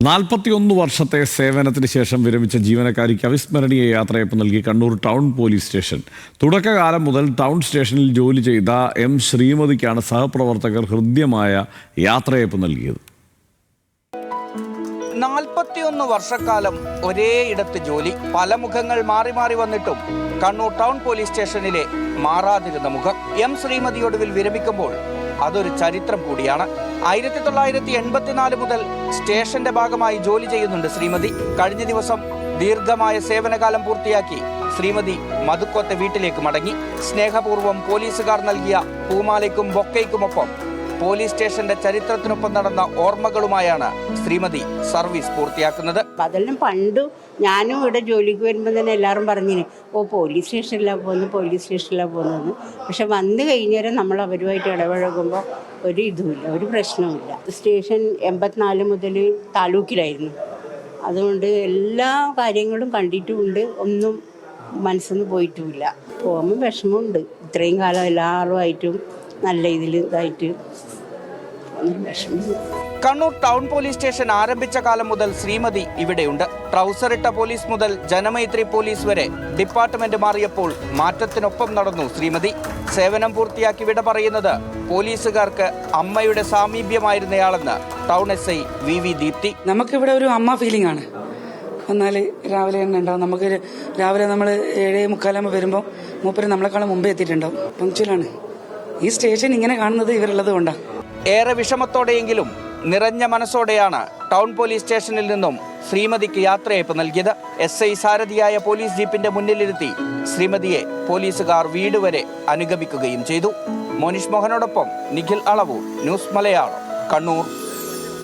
നാൽപ്പത്തിയൊന്ന് വർഷത്തെ സേവനത്തിന് ശേഷം വിരമിച്ച ജീവനക്കാരിക്ക് അവിസ്മരണീയ യാത്രയപ്പ് നൽകി കണ്ണൂർ ടൗൺ പോലീസ് സ്റ്റേഷൻ. തുടക്കകാലം മുതൽ ടൗൺ സ്റ്റേഷനിൽ ജോലി ചെയ്ത എം ശ്രീമതിക്കാണ് സഹപ്രവർത്തകർ ഹൃദ്യമായ യാത്രയപ്പ് നൽകിയത്. നാൽപ്പത്തിയൊന്ന് വർഷക്കാലം ഒരേ ഇടത്ത് ജോലി പല മുഖങ്ങൾ മാറി മാറി വന്നിട്ടും കണ്ണൂർ ടൗൺ പോലീസ് സ്റ്റേഷനിലെ മാറാതിരുന്ന മുഖം എം ശ്രീമതിയൊടുവിൽ വിരമിക്കുമ്പോൾ അതൊരു ചരിത്രം കൂടിയാണ്. ആയിരത്തി തൊള്ളായിരത്തി എൺപത്തിനാല് മുതൽ സ്റ്റേഷന്റെ ഭാഗമായി ജോലി ചെയ്യുന്നുണ്ട് ശ്രീമതി. കഴിഞ്ഞ ദിവസം ദീർഘമായ സേവനകാലം പൂർത്തിയാക്കി ശ്രീമതി മധുക്കോത്തെ വീട്ടിലേക്ക് മടങ്ങി. സ്നേഹപൂർവം പോലീസുകാർ നൽകിയ പൂമാലയ്ക്കും ബൊക്കയ്ക്കുമൊപ്പം പോലീസ് സ്റ്റേഷന്റെ ചരിത്രത്തിനൊപ്പം നടന്ന ഓർമ്മകളുമായാണ് ശ്രീമതി സർവീസ് പൂർത്തിയാക്കുന്നത്. അതെല്ലാം പണ്ട് ഞാനും ഇവിടെ ജോലിക്ക് വരുമ്പോൾ തന്നെ എല്ലാവരും പറഞ്ഞിന് ഓ പോലീസ് സ്റ്റേഷനിലാണ് പോകുന്നത് പോലീസ് സ്റ്റേഷനിലാണ് പോകുന്നത്. പക്ഷെ വന്നു കഴിഞ്ഞേരം നമ്മൾ അവരുമായിട്ട് ഇടപഴകുമ്പോൾ ഒരു ഇതുമില്ല ഒരു പ്രശ്നവുമില്ല. സ്റ്റേഷൻ എൺപത്തിനാല് മുതൽ താലൂക്കിലായിരുന്നു. അതുകൊണ്ട് എല്ലാ കാര്യങ്ങളും കണ്ടിട്ടുമുണ്ട് ഒന്നും മനസ്സിൽ നിന്ന് പോയിട്ടുമില്ല. പോകുമ്പോൾ വിഷമമുണ്ട്. ഇത്രയും കാലം എല്ലാവരുമായിട്ടും നല്ല ഇതിൽ ഇതായിട്ട് കണ്ണൂർ ടൗൺ പോലീസ് സ്റ്റേഷൻ ആരംഭിച്ച കാലം മുതൽ ശ്രീമതി ഇവിടെയുണ്ട്. ട്രൗസർ ഇട്ട പോലീസ് മുതൽ ജനമൈത്രി പോലീസ് വരെ ഡിപ്പാർട്ട്മെന്റ് മാറിയപ്പോൾ മാറ്റത്തിനൊപ്പം നടന്നു ശ്രീമതി. സേവനം പൂർത്തിയാക്കി വിട പറയുന്നത് പോലീസുകാർക്ക് അമ്മയുടെ സാമീപ്യമായിരുന്നയാളെന്ന് town S I V V Deepthi. നമുക്കിവിടെ ഒരു അമ്മ ഫീലിംഗ് ആണ്. എന്നാൽ രാവിലെ തന്നെ ഉണ്ടാവും. നമുക്ക് രാവിലെ നമ്മൾ ഏഴേ മുക്കാലാകുമ്പോൾ വരുമ്പോൾ മൂപ്പര് നമ്മളെക്കാളും മുമ്പേ എത്തിയിട്ടുണ്ടാവും. പങ്ക്ച്വലാണ് ഈ സ്റ്റേഷൻ ഇങ്ങനെ കാണുന്നത് ഇവരുള്ളത് കൊണ്ടാണ് ഏറെ വിഷമത്തോടെയെങ്കിലും നിറഞ്ഞ മനസ്സോടെയാണ് ടൗൺ പോലീസ് സ്റ്റേഷനിൽ നിന്നും ശ്രീമതിക്ക് യാത്രയയപ്പ് നൽകിയത്. എസ് ഐ സാരഥിയായ പോലീസ് ജീപ്പിന്റെ മുന്നിലിരുത്തി ശ്രീമതിയെ പോലീസുകാർ വീട് വരെ അനുഗമിക്കുകയും ചെയ്തു. മോനിഷ് മോഹനോടൊപ്പം നിഖിൽ അളവൂർ ന്യൂസ് മലയാളം കണ്ണൂർ.